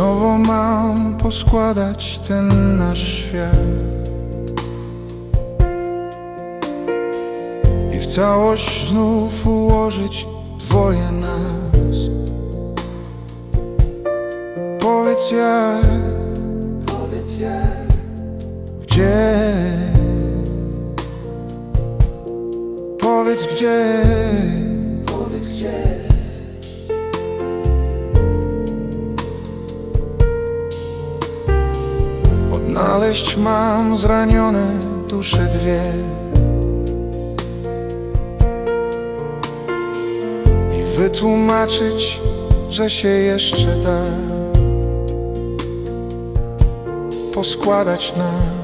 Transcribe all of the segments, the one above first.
nowo mam poskładać ten nasz świat. I w całość znów ułożyć dwoje nas. Powiedz jak, powiedz jak, gdzie? Powiedz gdzie, Odnaleźć mam zranione dusze dwie. I wytłumaczyć, że się jeszcze da Poskładać nas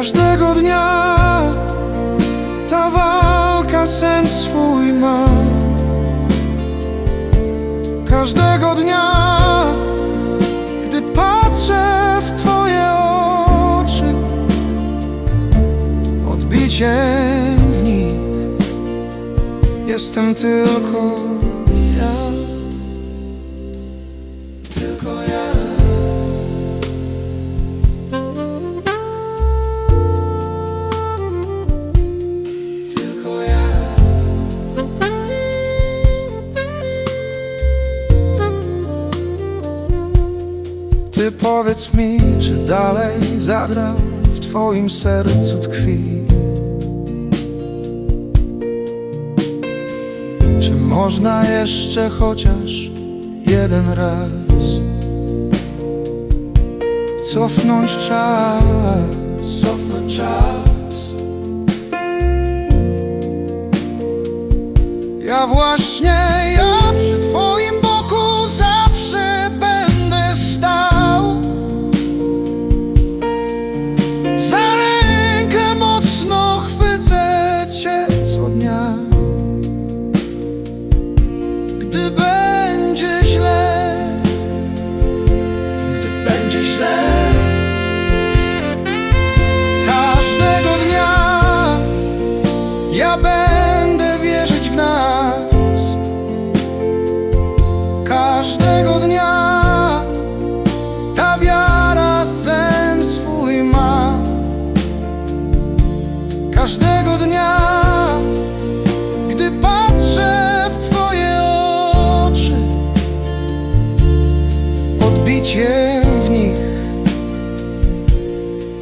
Każdego dnia. Ta walka sens swój ma. Każdego dnia, gdy patrzę w Twoje oczy Odbiciem w nich. Jestem tylko ja. Tylko ja Powiedz mi, czy dalej zadra w Twoim sercu tkwi? Czy można jeszcze chociaż jeden raz Cofnąć czas? Cofnąć czas. Ja właśnie,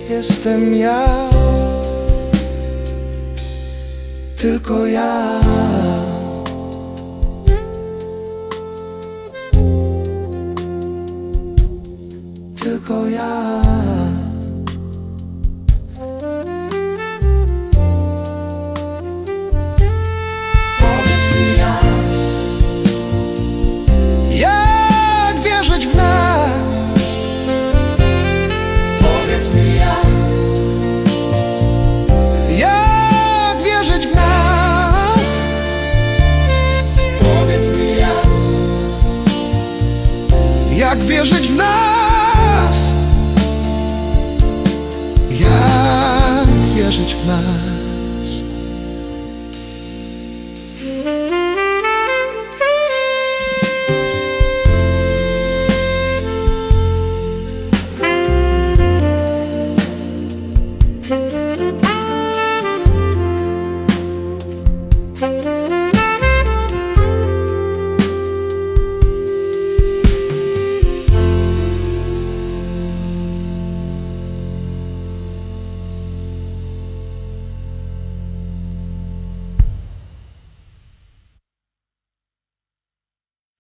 jestem ja tylko ja. Tylko ja. jak wierzyć w nas. Jak wierzyć w nas? Thank